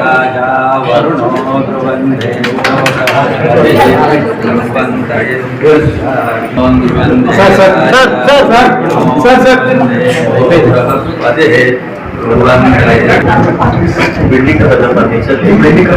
राजा वरुणो ध्रुवन्दे बिल्डिंग का फर्नीचर बिल्डिंग का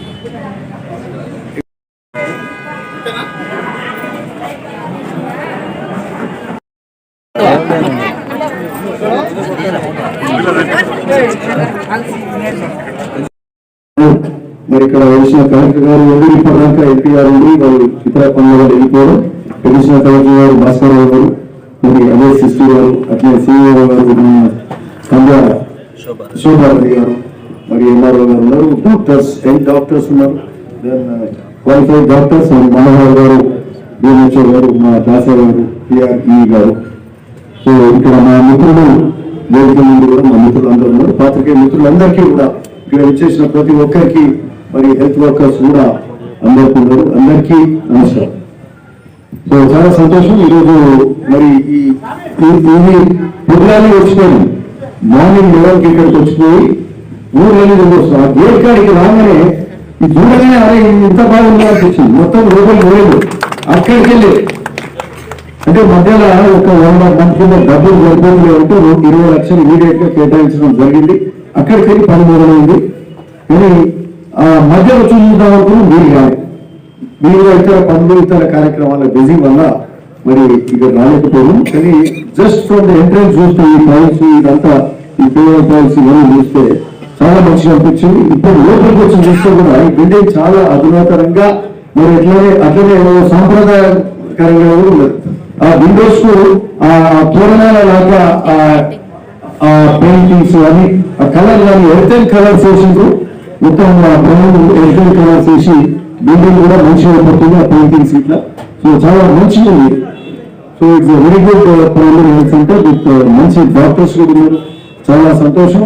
మరి ఇక్కడ వచ్చిన కలెక్టర్ గారు ఉండి ఇప్పటిదాకా ఎన్టీఆర్ ఉండి మరి ఇతర పనుల వెళ్ళిపోవడం తెలిసిన కలెక్టర్ గారు భాస్కర్ రావు గారు మరి అదే సిస్టర్ గారు అట్లే సిఇఓ గారు మన శోభారెడ్డి గారు మరి ఎంఆర్ఓ గారు ఉన్నారు డాక్టర్స్ ఎయిట్ డాక్టర్స్ ఉన్నారు? Then qualified doctors and Manohar గారు డిఎంహెచ్ఓ గారు మా దాసే గారు పిఆర్ఈ గారు. సో ఇక్కడ మా మిత్రులు వేదిక నుండి కూడా మా మిత్రులు అందరూ ఉన్నారు. పాత్రికేయ మిత్రులందరికీ కూడా ఇక్కడ వచ్చేసిన ప్రతి ఒక్కరికి మరి హెల్త్ వర్కర్స్ కూడా అందరికీ ఉన్నారు. అందరికీ నమస్కారం. సో చాలా సంతోషం. ఈరోజు మరి ఈ ఇది పొద్దుగానే వచ్చిపోయింది మార్నింగ్ లెవెన్కి ఇక్కడికి వచ్చిపోయి ఊరు వెళ్ళి వస్తాం ఆ గేట్ కాడికి రాగానే ఇది చూడగానే అరే ఇంత బాగుంది అనిపించింది. మొత్తం లోపలికి పోలేదు అక్కడికి వెళ్ళి అంటే మధ్యలో ఒక వంద మంది డబ్బులు సరిపోతుంది అంటే ఇరవై లక్షలు ఇమీడియట్గా కేటాయించడం జరిగింది. అక్కడికి వెళ్ళి పని మొదలైంది. కానీ ఆ మధ్యలో చూద్దాం అనుకుని మీరు కాదు మీరు ఇతర పనులు ఇతర కార్యక్రమాల బిజీ వల్ల మరి ఇక రాలేకపోయాం కానీ జస్ట్ ఫ్రమ్ ద ఎంట్రన్స్ చూస్తే ఈ పాలసీ ఇదంతా ఈ పేమెంట్ పాలసీ మనం చూస్తే చాలా మంచిగా అనిపించింది ఇప్పుడు లోపలికి వచ్చి చూస్తే కూడా ఈ బిల్డింగ్ చాలా అధునాతనంగా మరి ఎట్లనే అట్లనే సాంప్రదాయకరంగా కూడా ఉన్నది. ఆ విండోస్కు ఆ తోరణాల లాగా ఆ పెయింటింగ్స్ అని ఆ కలర్ కానీ ఎర్తన్ కలర్స్ వేసిండ్రు. మొత్తం బ్రౌన్ ఎర్తన్ కలర్స్ వేసి బిల్డింగ్ కూడా మంచిగా పడుతుంది ఆ పెయింటింగ్స్ ఇట్లా సో చాలా మంచిగా ఉంది. So it's very good problem ఏంటంటే విత్ మంచి డాక్టర్స్ కూడా ఉన్నారు. చాలా సంతోషం.